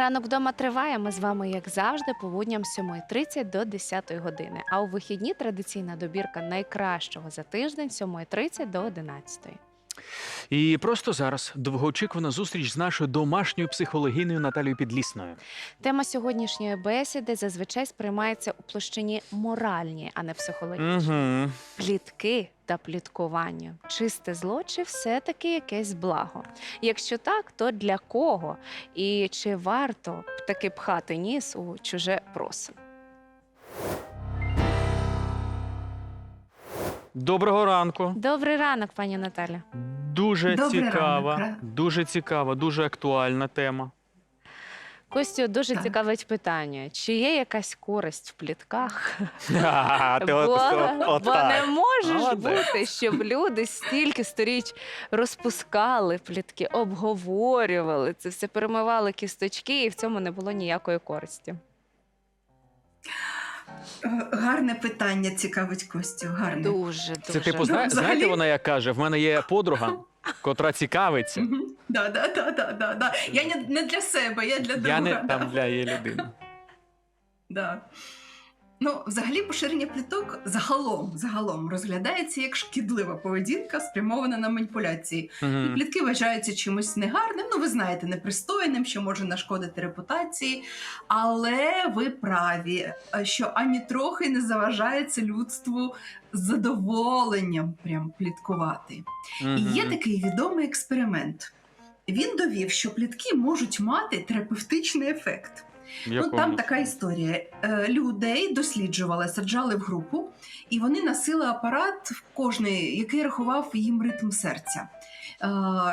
Ранок вдома триває. Ми з вами, як завжди, по будням з 7.30 до 10 години. А у вихідні традиційна добірка найкращого за тиждень 7.30 до 11. І просто зараз довгоочікувана зустріч з нашою домашньою психологиною Наталією Підлісною. Тема сьогоднішньої бесіди зазвичай сприймається у площині моральній, а не психологічній. Угу. Плітки та пліткування. Чисте зло чи все-таки якесь благо? Якщо так, то для кого? І чи варто таки пхати ніс у чуже просо? Доброго ранку. Добрий ранок, пані Наталя. Дуже Добрий цікава, ранок. дуже цікава, дуже актуальна тема. Костю дуже цікавить питання: чи є якась користь в плітках? Ти бо, от- от- от бо так. не може ж Молодець. бути, щоб люди стільки сторіч розпускали плітки, обговорювали це все, перемивали кісточки, і в цьому не було ніякої користі. Е, Гарне питання цікавить Костю. Гарне. Дуже дуже. Це типу, Ну, взагалі- знаєте, вона як каже: в мене є подруга, котра цікавиться. Да, да, да, да, да, да. Я не, не для себе, я для друга. Я не да. там для її людини. Да. Ну, взагалі, поширення пліток загалом, загалом розглядається як шкідлива поведінка, спрямована на маніпуляції. І плітки вважаються чимось негарним, ну ви знаєте, непристойним, що може нашкодити репутації. Але ви праві, е, що ані трохи не заважається людству з задоволенням прям пліткувати. І є такий відомий експеримент. Він довів, що плітки можуть мати терапевтичний ефект. Ну, там така історія. Е, Людей досліджували, саджали в групу, і вони носили апарат в кожний, який рахував їм ритм серця. Е,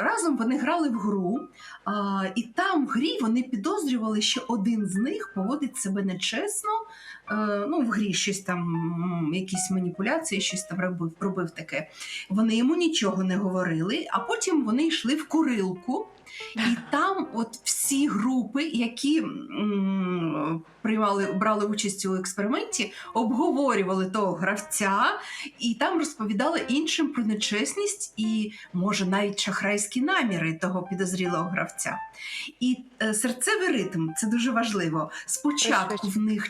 Разом вони грали в гру, і там в грі вони підозрювали, що один з них поводить себе нечесно. Е, Ну, в грі щось там, якісь маніпуляції, щось там робив, робив таке. Вони йому нічого не говорили, а потім вони йшли в курилку. І там, от всі групи, які м, приймали, брали участь у експерименті, обговорювали того гравця, і там розповідали іншим про нечесність і, може, навіть шахрайські наміри того підозрілого гравця. І е, серцевий ритм це дуже важливо. Спочатку в них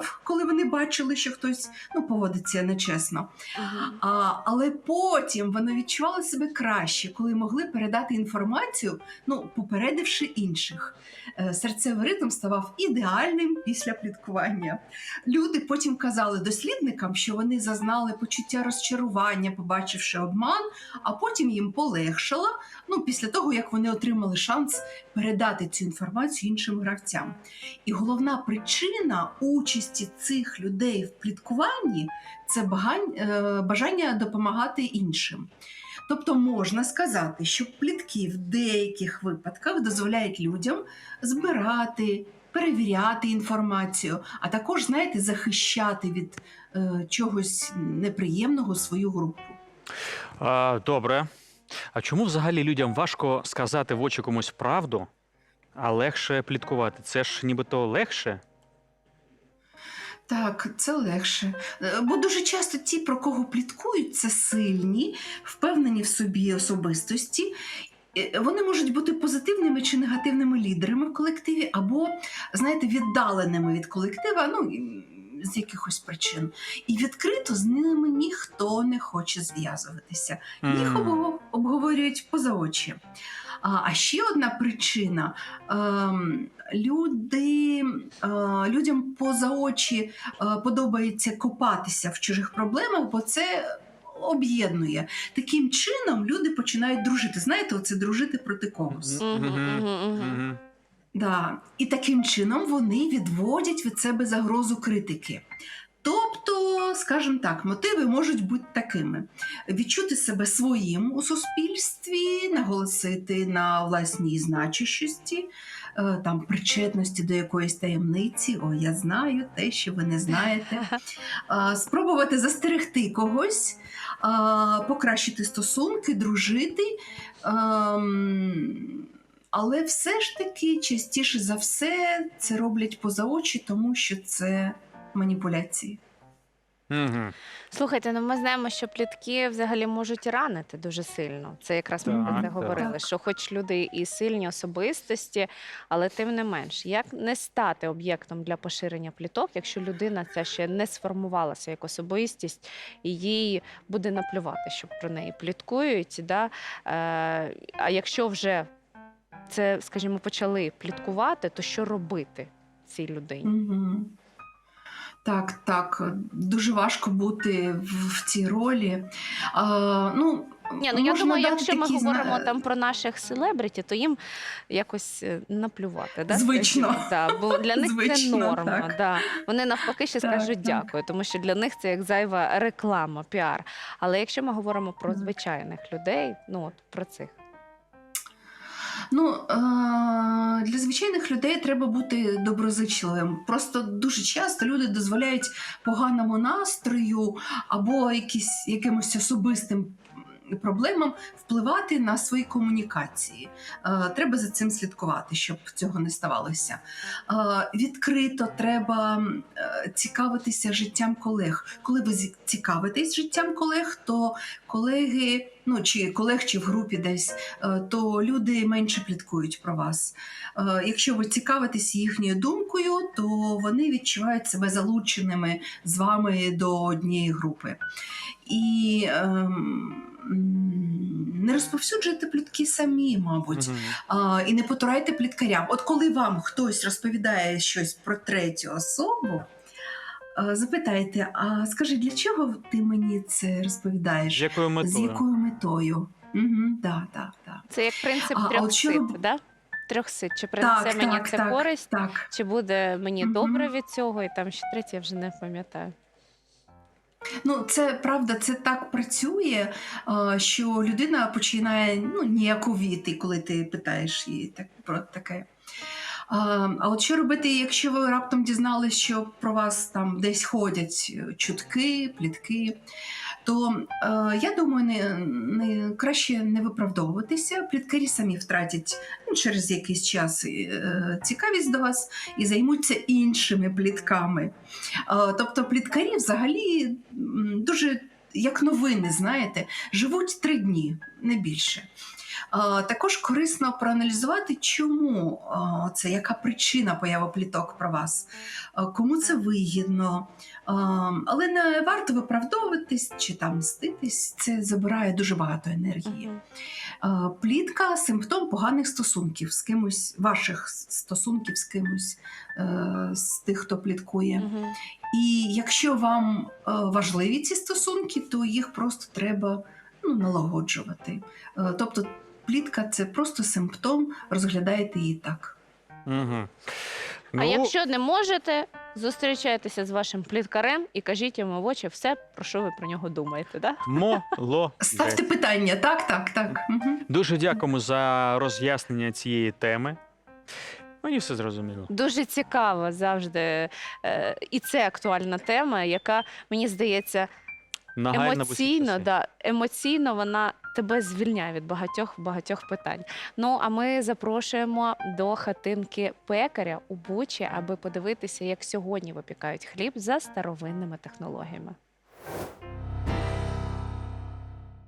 частішав, коли вони бачили, що хтось ну, поводиться нечесно. А, але потім вони відчували себе краще, коли могли передати інформацію, ну попередивши інших. Е, Серцевий ритм ставав ідеальним після пліткування. Люди потім казали дослідникам, що вони зазнали почуття розчарування, побачивши обман, а потім їм полегшало. Ну, після того як вони отримали шанс передати цю інформацію іншим гравцям. І головна причина участі цих людей в пліткуванні це е, бажання допомагати іншим. Тобто можна сказати, що плітки в деяких випадках дозволяють людям збирати, перевіряти інформацію, а також, знаєте, захищати від е, чогось неприємного свою групу. А, добре. А чому взагалі людям важко сказати в очі комусь правду, а легше пліткувати? Це ж нібито легше? Так, це легше. Е, Бо дуже часто ті, про кого пліткують, це сильні, впевнені в собі особистості. Е, Вони можуть бути позитивними чи негативними лідерами в колективі, або, знаєте, віддаленими від колектива, ну з якихось причин. І відкрито з ними ніхто не хоче зв'язуватися. Їх обговорюють поза очі. А, а ще одна причина: ем, люди, е, людям поза очі е, подобається копатися в чужих проблемах, бо це. Об'єднує таким чином люди починають дружити. Знаєте, оце дружити проти когось. Да. І таким чином вони відводять від себе загрозу критики. Тобто, скажімо так, мотиви можуть бути такими: відчути себе своїм у суспільстві, наголосити на власній значущості, е, там причетності до якоїсь таємниці. О, я знаю те, що ви не знаєте. Спробувати застерегти когось, покращити стосунки, дружити. Ем, Але все ж таки, частіше за все, це роблять поза очі, тому що це маніпуляції. Угу. Слухайте, ну ми знаємо, що плітки взагалі можуть ранити дуже сильно. Це якраз ми про це так. говорили. Що, хоч люди і сильні особистості, але тим не менш, як не стати об'єктом для поширення пліток, якщо людина ця ще не сформувалася як особистість, і їй буде наплювати, що про неї пліткують. Да? Е, а якщо вже це, скажімо, почали пліткувати, то що робити цій людині? Угу. Так, так. Дуже важко бути в, в цій ролі. А, ну, Ні, ну я можна думаю, дати якщо ми такі зна- говоримо там про наших селебриті, то їм якось е, наплювати. Да? Звично. скажімо. Да, бо для них це Звично, норма. так. Да. Вони навпаки ще Так, скажуть так. дякую, тому що для них це як зайва реклама, піар. Але якщо ми говоримо про Так. звичайних людей, ну от про цих. Ну, е- для звичайних людей треба бути доброзичливим. Просто дуже часто люди дозволяють поганому настрою або якісь, якимось особистим проблемам впливати на свої комунікації. Е, треба за цим слідкувати, щоб цього не ставалося. Е, відкрито треба е, цікавитися життям колег. Коли ви цікавитесь життям колег, то колеги, ну чи колег, чи в групі десь, то люди менше пліткують про вас. Якщо ви цікавитесь їхньою думкою, то вони відчувають себе залученими з вами до однієї групи. І ем, не розповсюджуйте плітки самі, мабуть. А, і не потурайте пліткарям. От коли вам хтось розповідає щось про третю особу, а, запитайте: а скажи, для чого ти мені це З розповідаєш? якою З якою метою? Угу, да, так, так. Це як принцип А, а трьох от да? Трьох сит. Чи принесе Так, мені так, це так, користь, Так. чи буде мені Мгм. добре від цього, і там ще третє я вже не пам'ятаю. Ну, це правда, це так працює, а, що людина починає ну, ніяковіти, коли ти питаєш її так, про таке. А, от що робити, якщо ви раптом дізналися, що про вас там десь ходять е, чутки, плітки, то е, я думаю, не, не, краще не виправдовуватися. Пліткарі самі втратять ну, через якийсь час е, цікавість до вас і займуться іншими плітками. Е, Тобто пліткарі взагалі дуже як новини, знаєте, живуть три дні, не більше. Також корисно проаналізувати, чому це, яка причина появи пліток про вас, кому це вигідно. Але не варто виправдовуватись чи там мститись, це забирає дуже багато енергії. Плітка симптом поганих стосунків з кимось, ваших стосунків з кимось, е, з тих, хто пліткує. І якщо вам е, важливі ці стосунки, то їх просто треба ну, налагоджувати. Е, Тобто плітка це просто симптом, розглядаєте її так. Угу. А якщо не можете, зустрічайтеся з вашим пліткарем і кажіть йому в очі все, про що ви про нього думаєте. Да? молодець. Ставте питання, так, так, так. Угу. Дуже дякуємо за роз'яснення цієї теми. Мені все зрозуміло. Дуже цікаво завжди. Е, і це актуальна тема, яка мені здається Нагальна емоційно, да, емоційно вона тебе звільняє від багатьох багатьох питань. Ну а ми запрошуємо до хатинки пекаря у Бучі, аби подивитися, як сьогодні випікають хліб за старовинними технологіями.